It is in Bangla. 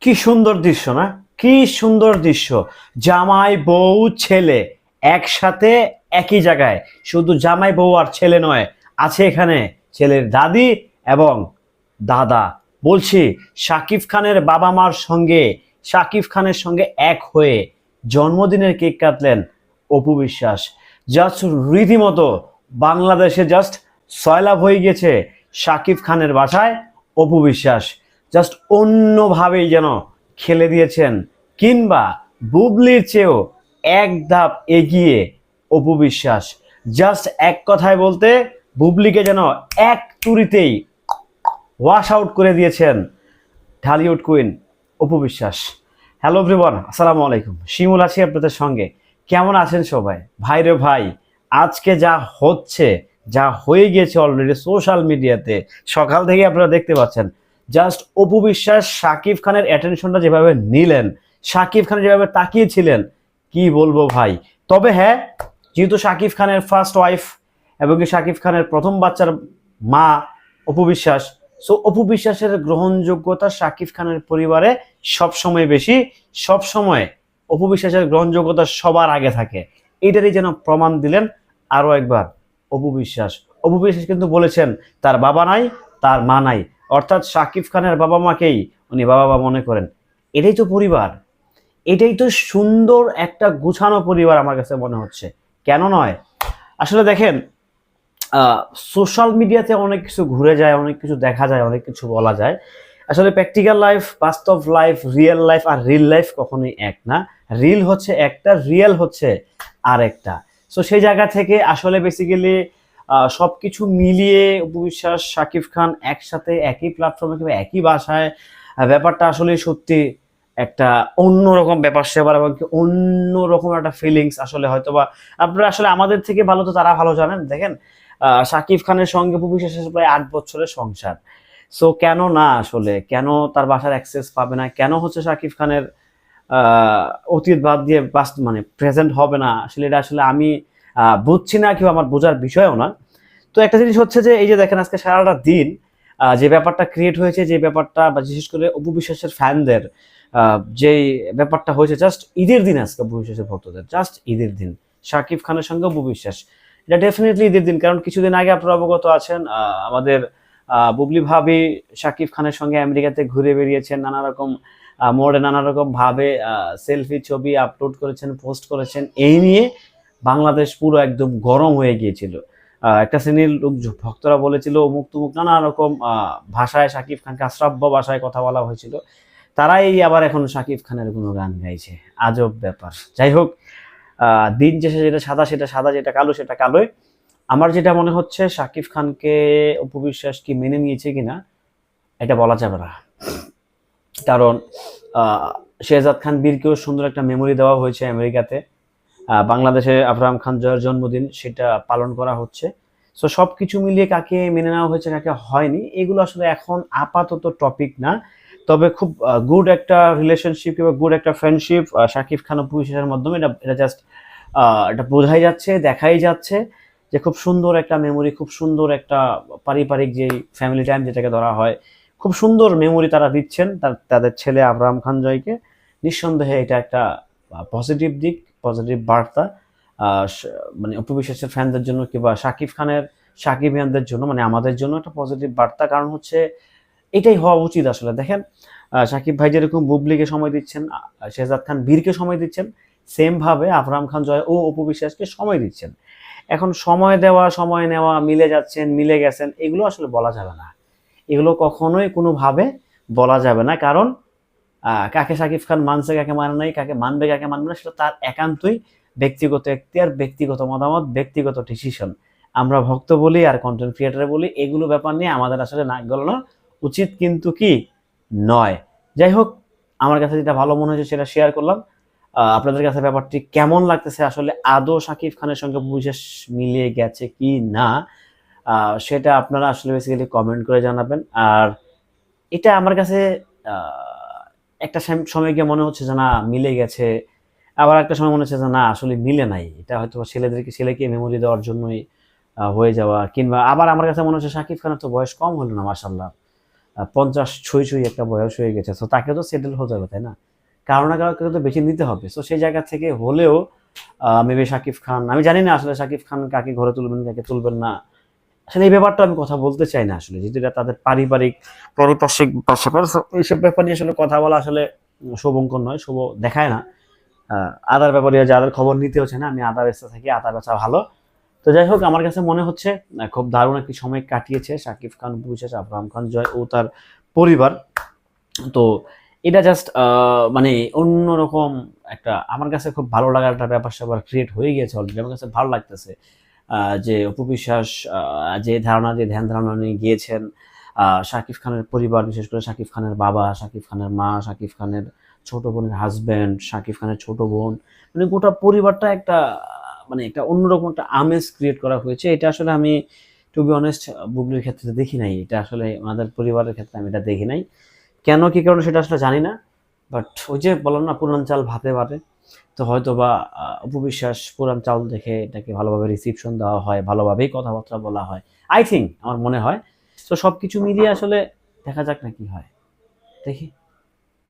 কি সুন্দর দৃশ্য, না? কি সুন্দর দৃশ্য। জামাই, বউ, ছেলে একসাথে একই জায়গায়। শুধু জামাই, বউ আর ছেলে নয়, আছে এখানে ছেলের দাদি এবং দাদা। বলছি, শাকিব খানের বাবা মার সঙ্গে, শাকিব খানের সঙ্গে এক হয়ে জন্মদিনের কেক কাটলেন অপু বিশ্বাস। জাস্ট রীতিমতো বাংলাদেশে জাস্ট সয়লাভ হয়ে গেছে। শাকিব খানের বাসায় অপু বিশ্বাস। জাস্ট অন্যভাবেই যেন খেলে দিয়েছেন কিংবা বুবলির চেয়েও এক ধাপ এগিয়ে অপু বিশ্বাস। জাস্ট এক কথায় বলতে, বুবলিকে যেন এক তুরিতেই ওয়াশ আউট করে দিয়েছেন Dhallywood queen Apu Biswas. Hello everyone, আসসালামু আলাইকুম। শিমুল আছি আপনাদের সঙ্গে। কেমন আছেন সবাই? ভাই রে ভাই, আজকে যা হচ্ছে যা হয়ে গিয়েছে অলরেডি সোশ্যাল মিডিয়াতে সকাল থেকে আপনারা দেখতে পাচ্ছেন জাস্ট অপু বিশ্বাস শাকিব খানের অ্যাটেনশনটা যেভাবে নিলেন শাকিব খান যেভাবে তাকিয়েছিলেন, কি বলব ভাই? তবে হ্যাঁ যেহেতু শাকিব খানের ফার্স্ট ওয়াইফ এবং কি শাকিব খানের প্রথম বাচ্চার মা অপু বিশ্বাস সো অপু বিশ্বাসের গ্রহণযোগ্যতা শাকিব খানের পরিবারে সব সময় বেশি। সব সময় অপু বিশ্বাসের গ্রহণযোগ্যতা সবার আগে থাকে। এটারই যেন প্রমাণ দিলেন আরও একবার। অপু বিশ্বাস। অপু বিশ্বাস কিন্তু বলেছেন, তার বাবা নাই, তার মা নাই। অর্থাৎ শাকিব খানের বাবা মাকেই উনি বাবা বাবা মনে করেন। এটাই তো পরিবার। এটাই তো সুন্দর একটা গুছানো পরিবার আমার কাছে মনে হচ্ছে। কেন নয়? আসলে দেখেন সোশ্যাল মিডিয়াতে অনেক কিছু ঘুরে যায়, অনেক কিছু দেখা যায়, অনেক কিছু বলা যায়। আসলে প্র্যাকটিক্যাল লাইফ, বাস্তব লাইফ, রিয়েল লাইফ আর রিল লাইফ কখনোই এক না। রিল হচ্ছে একটা, রিয়েল হচ্ছে আর একটা সো সেই জায়গা থেকে আসলে বেসিক্যালি সব কিছু মিলিয়ে উপবিশ্বাস শাকিব খান একসাথে একই প্ল্যাটফর্মে কিংবা একই বাসায় ব্যাপারটা আসলে সত্যি একটা অন্যরকম ব্যাপার সেবার এবং কি অন্যরকম একটা ফিলিংস আসলে হয়তো বা আপনারা আসলে আমাদের থেকে ভালো তো তারা ভালো জানেন, দেখেন শাকিব খানের সঙ্গে উপবিশ্বাসের প্রায় আট বছরের সংসার। সো কেন না আসলে? কেন তার বাসার অ্যাক্সেস পাবে না? কেন হচ্ছে শাকিব খানের অতীত বাদ দিয়ে বাস্ত- মানে প্রেজেন্ট হবে না। আসলে এটা আসলে আমি বুঝছি না কিংবা আমার বোঝার বিষয়ও না। তো একটা জিনিস হচ্ছে যে, এই যে দেখেন আজকে সারাটা দিন যে ব্যাপারটা ক্রিয়েট হয়েছে, যে ব্যাপারটা বা বিশেষ করে অপু বিশ্বাসের ফ্যানদের যেই ব্যাপারটা হয়েছে জাস্ট ঈদের দিন আজকে অপু বিশ্বাসের ভক্তদের জাস্ট ঈদের দিন। শাকিব খানের সঙ্গে অপু বিশ্বাস। এটা ডেফিনেটলি ঈদের দিন, কারণ কিছুদিন আগে আপনারা অবগত আছেন আমাদের বুবলি ভাবি শাকিব খানের সঙ্গে আমেরিকাতে ঘুরে বেরিয়েছেন নানা রকম মোড়ে নানা রকম ভাবে সেলফি ছবি আপলোড করেছেন পোস্ট করেছেন, এই নিয়ে বাংলাদেশ পুরো একদম গরম হয়ে গিয়েছিল। একটা শ্রেণির লোক ভক্তরা বলেছিল, অমুক তুমুক নানা রকম ভাষায় শাকিব খানকে আশ্রাব্য ভাষায় কথা বলা হয়েছিল। তারাই আবার এখন শাকিব খানের কোনো গান গাইছে। আজব ব্যাপার। যাই হোক দিন শেষে যেটা সাদা, সেটা সাদা, যেটা কালো, সেটা কালোই। আমার যেটা মনে হচ্ছে শাকিব খানকে উপবিশ্বাস কি মেনে নিয়েছে কিনা, এটা বলা যাবে না। কারণ শেহজাদ খান বীরকেও সুন্দর একটা মেমোরি দেওয়া হয়েছে আমেরিকাতে। বাংলাদেশে আবরাম খান জয়ের জন্মদিন সেটা পালন করা হচ্ছে। সো সব কিছু মিলিয়ে কাকে মেনে নেওয়া হয়েছে, কাকে হয়নি, এগুলো আসলে এখন আপাতত টপিক না। তবে খুব গুড একটা রিলেশনশিপ কিংবা গুড একটা ফ্রেন্ডশিপ শাকিব খান ও পুলিশের মাধ্যমে এটা এটা জাস্ট এটা বোঝাই যাচ্ছে, দেখাই যাচ্ছে যে খুব সুন্দর একটা মেমোরি খুব সুন্দর একটা পারিবারিক যে ফ্যামিলি টাইম যেটাকে ধরা হয় খুব সুন্দর মেমোরি তারা দিচ্ছেন, তার, তাদের ছেলে আবরাম খান জয়কে। নিঃসন্দেহে এটা একটা পজিটিভ দিক পজিটিভ বার্তা। মানে অপু বিশ্বাসের ফ্যানদের জন্য কিংবা শাকিব খানের সাকিবিয়ানদের জন্য মানে আমাদের জন্য একটা পজিটিভ বার্তা। কারণ হচ্ছে এটাই হওয়া উচিত আসলে। দেখেন শাকিব ভাই যেরকম বুবলিকে সময় দিচ্ছেন শেহজাদ খান বীরকে সময় দিচ্ছেন সেম ভাবে আবরাম খান জয় ও অপু বিশ্বাসকে সময় দিচ্ছেন। এখন সময় দেওয়া, সময় নেওয়া, মিলে যাচ্ছেন, মিলে গেছেন, এগুলো আসলে বলা যাবে না। এগুলো কখনোই কোনোভাবে বলা যাবে না। কারণ কাকে শাকিব খান মানছে, কাকে মানে নাই, কাকে মানবে কাকে মানবে না, সেটা তার একান্তই ব্যক্তিগত এখতিয়ার, ব্যক্তিগত মতামত, ব্যক্তিগত ডিসিশন আমরা ভক্ত বলি আর কন্টেন্ট ক্রিয়েটার বলি, এগুলো ব্যাপার নিয়ে আমাদের আসলে নাক গলানো উচিত কিন্তু কি? নয়। যাই হোক, আমার কাছে যেটা ভালো মনে হয়েছে সেটা শেয়ার করলাম। আপনাদের কাছে ব্যাপারটি কেমন লাগতেছে? আসলে আদৌ শাকিব খানের সঙ্গে বিশেষ মিলিয়ে গেছে কি না? সেটা আপনারা আসলে বেসিক্যালি কমেন্ট করে জানাবেন। আর এটা আমার কাছে একটা সময় গিয়ে মনে হচ্ছে যে না, মিলে গেছে। আবার একটা সময় মনে হচ্ছে যে না, আসলে মিলে নাই। এটা হয়তো ছেলেদেরকে, ছেলেকে মেমোরি দেওয়ার জন্যই হয়ে যাওয়া। কিংবা আবার আমার কাছে মনে হচ্ছে শাকিব খানের তো বয়স কম হলো না মাসাল্লাহ পঞ্চাশ ছুঁই ছুঁই একটা বয়স হয়ে গেছে। তো তাকে তো সেটেল হতে হবে, তাই না? কারও না কারোকে তো বেছে নিতে হবে। তো সেই জায়গা থেকে হলেও মেবি শাকিব খান, আমি জানি না আসলে শাকিব খান কাকে ঘরে তুলবেন, কাকে তুলবেন না। আসলে এই ব্যাপারটা আমি কথা বলতে চাই না আসলে যেহেতু এটা তাদের পারিবারিক পারিপার্শ্বিক so এইসব ব্যাপার নিয়ে আসলে কথা বলা আসলে শুভঙ্কর নয় শুভ দেখায় না। আদার ব্যাপারে যাদের খবর নিতে হচ্ছে না আমি আদা বেচতে থাকি আদা বেচা ভালো। তো যাই হোক আমার কাছে মনে হচ্ছে খুব দারুণ একটি সময় কাটিয়েছে শাকিব খান বুঝেছে আবরাম খান জয় ও তার পরিবার। তো এটা জাস্ট মানে অন্যরকম একটা আমার কাছে খুব ভালো লাগার একটা ব্যাপার স্যাপার ক্রিয়েট হয়ে গিয়েছে অলরেডি আমার কাছে ভালো লাগতেছে। যে অপু বিশ্বাস আহ, যে ধারণা যে ধ্যান ধারণা নিয়ে গিয়েছেন শাকিব খানের পরিবার বিশেষ করে শাকিব খানের বাবা শাকিব খানের মা শাকিব খানের ছোট বোনের হাজব্যান্ড শাকিব খানের ছোট বোন মানে গোটা পরিবারটা একটা মানে একটা অন্যরকম একটা আমেজ ক্রিয়েট করা হয়েছে। এটা আসলে আমি টু বি অনেস্ট বুবলির ক্ষেত্রে দেখি নাই। এটা আসলে আমাদের পরিবারের ক্ষেত্রে আমি এটা দেখি নাই। কেন কি কারণে সেটা আসলে জানি না। বাট ওই যে বললাম না পুরান ভাতে পারে তো হয়তো বা উপবিশ্বাস পুরান চাউল দেখে এটাকে ভালোভাবে রিসিপশন দেওয়া হয়, ভালোভাবেই কথাবার্তা বলা হয়। আই থিঙ্ক আমার মনে হয়। তো সব কিছু মিলিয়ে আসলে দেখা যাক না কি হয়। দেখি।